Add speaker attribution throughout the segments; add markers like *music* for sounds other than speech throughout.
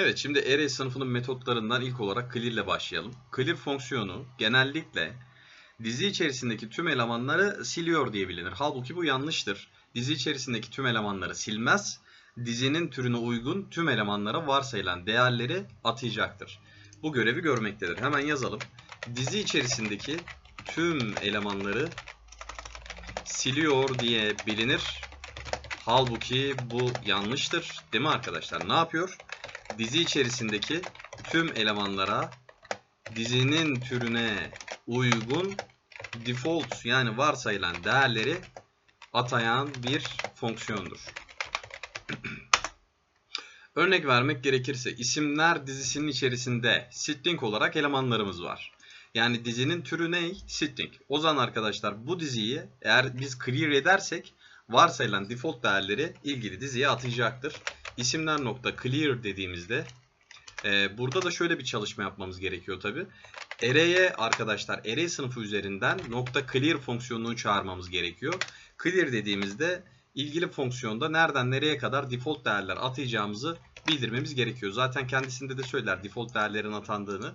Speaker 1: Evet şimdi array sınıfının metotlarından ilk olarak clear ile başlayalım. Clear fonksiyonu genellikle dizi içerisindeki tüm elemanları siliyor diye bilinir. Halbuki bu yanlıştır. Dizi içerisindeki tüm elemanları silmez. Dizinin türüne uygun tüm elemanlara varsayılan değerleri atayacaktır. Bu görevi görmektedir. Hemen yazalım. Dizi içerisindeki tüm elemanları siliyor diye bilinir. Halbuki bu yanlıştır. Değil mi arkadaşlar? Ne yapıyor? Dizi içerisindeki tüm elemanlara dizinin türüne uygun default yani varsayılan değerleri atayan bir fonksiyondur. *clears throat* Örnek vermek gerekirse isimler dizisinin içerisinde string olarak elemanlarımız var. Yani dizinin türü ne? String. O zaman arkadaşlar bu diziyi eğer biz clear edersek varsayılan default değerleri ilgili diziye atayacaktır. İsimler nokta clear dediğimizde e, burada da şöyle bir çalışma yapmamız gerekiyor tabi. Array'e arkadaşlar array sınıfı üzerinden nokta clear fonksiyonunu çağırmamız gerekiyor. Clear dediğimizde ilgili fonksiyonda nereden nereye kadar default değerler atayacağımızı bildirmemiz gerekiyor. Zaten kendisinde de söyler default değerlerin atandığını.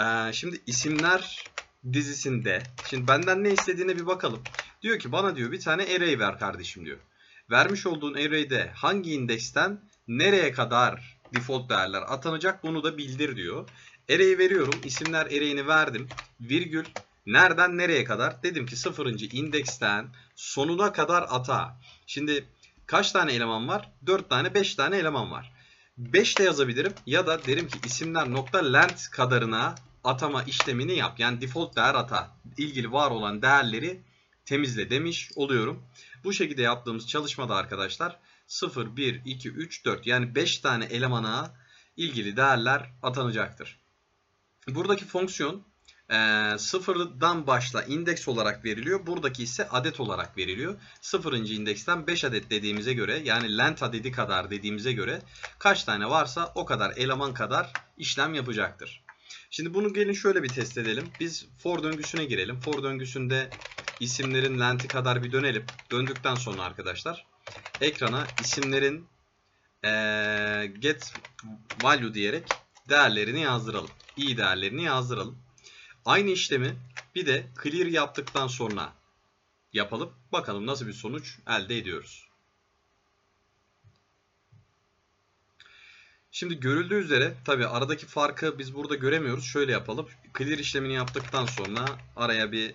Speaker 1: Ee, şimdi isimler dizisinde şimdi benden ne istediğine bir bakalım. Diyor ki bana diyor bir tane array ver kardeşim diyor. Vermiş olduğun array'de hangi indeksten nereye kadar default değerler atanacak bunu da bildir diyor. Array'i veriyorum. İsimler array'ini verdim. Virgül nereden nereye kadar? Dedim ki 0. indeksten sonuna kadar ata. Şimdi kaç tane eleman var? 4 tane 5 tane eleman var. 5 de yazabilirim ya da derim ki isimler nokta length kadarına atama işlemini yap. Yani default değer ata. İlgili var olan değerleri temizle demiş oluyorum. Bu şekilde yaptığımız çalışmada arkadaşlar 0, 1, 2, 3, 4 yani 5 tane elemana ilgili değerler atanacaktır. Buradaki fonksiyon e, sıfırdan başla indeks olarak veriliyor. Buradaki ise adet olarak veriliyor. Sıfırıncı indeksten 5 adet dediğimize göre yani length adedi kadar dediğimize göre kaç tane varsa o kadar eleman kadar işlem yapacaktır. Şimdi bunu gelin şöyle bir test edelim. Biz for döngüsüne girelim. For döngüsünde isimlerin length'i kadar bir dönelim. Döndükten sonra arkadaşlar ekrana isimlerin ee, get value diyerek değerlerini yazdıralım. i değerlerini yazdıralım. Aynı işlemi bir de clear yaptıktan sonra yapalım. Bakalım nasıl bir sonuç elde ediyoruz. Şimdi görüldüğü üzere tabi aradaki farkı biz burada göremiyoruz. Şöyle yapalım. Clear işlemini yaptıktan sonra araya bir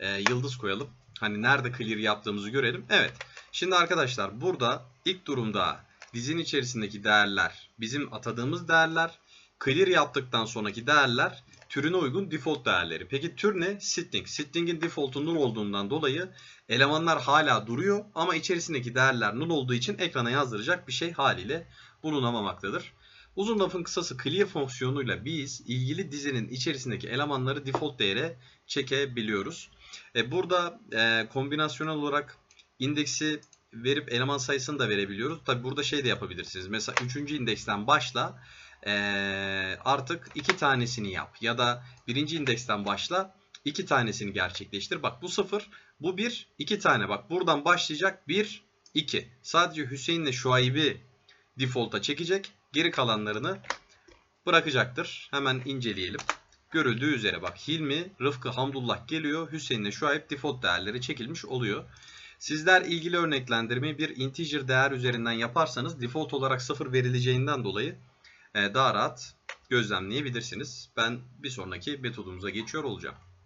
Speaker 1: e, yıldız koyalım. Hani nerede clear yaptığımızı görelim. Evet. Şimdi arkadaşlar burada ilk durumda dizin içerisindeki değerler bizim atadığımız değerler. Clear yaptıktan sonraki değerler türüne uygun default değerleri. Peki tür ne? String. String'in default'u null olduğundan dolayı elemanlar hala duruyor ama içerisindeki değerler null olduğu için ekrana yazdıracak bir şey haliyle bulunamamaktadır. Uzun lafın kısası clear fonksiyonuyla biz ilgili dizinin içerisindeki elemanları default değere çekebiliyoruz. E, burada e, kombinasyonel olarak indeksi verip eleman sayısını da verebiliyoruz. Tabi burada şey de yapabilirsiniz. Mesela 3. indeksten başla e, artık iki tanesini yap. Ya da birinci indeksten başla iki tanesini gerçekleştir. Bak bu 0, bu 1, 2 tane. Bak buradan başlayacak 1, 2. Sadece Hüseyin'le Şuayb'i default'a çekecek. Geri kalanlarını bırakacaktır. Hemen inceleyelim. Görüldüğü üzere bak Hilmi, Rıfkı, Hamdullah geliyor. Hüseyin'le Şuayb default değerleri çekilmiş oluyor. Sizler ilgili örneklendirmeyi bir integer değer üzerinden yaparsanız default olarak 0 verileceğinden dolayı daha rahat gözlemleyebilirsiniz. Ben bir sonraki metodumuza geçiyor olacağım.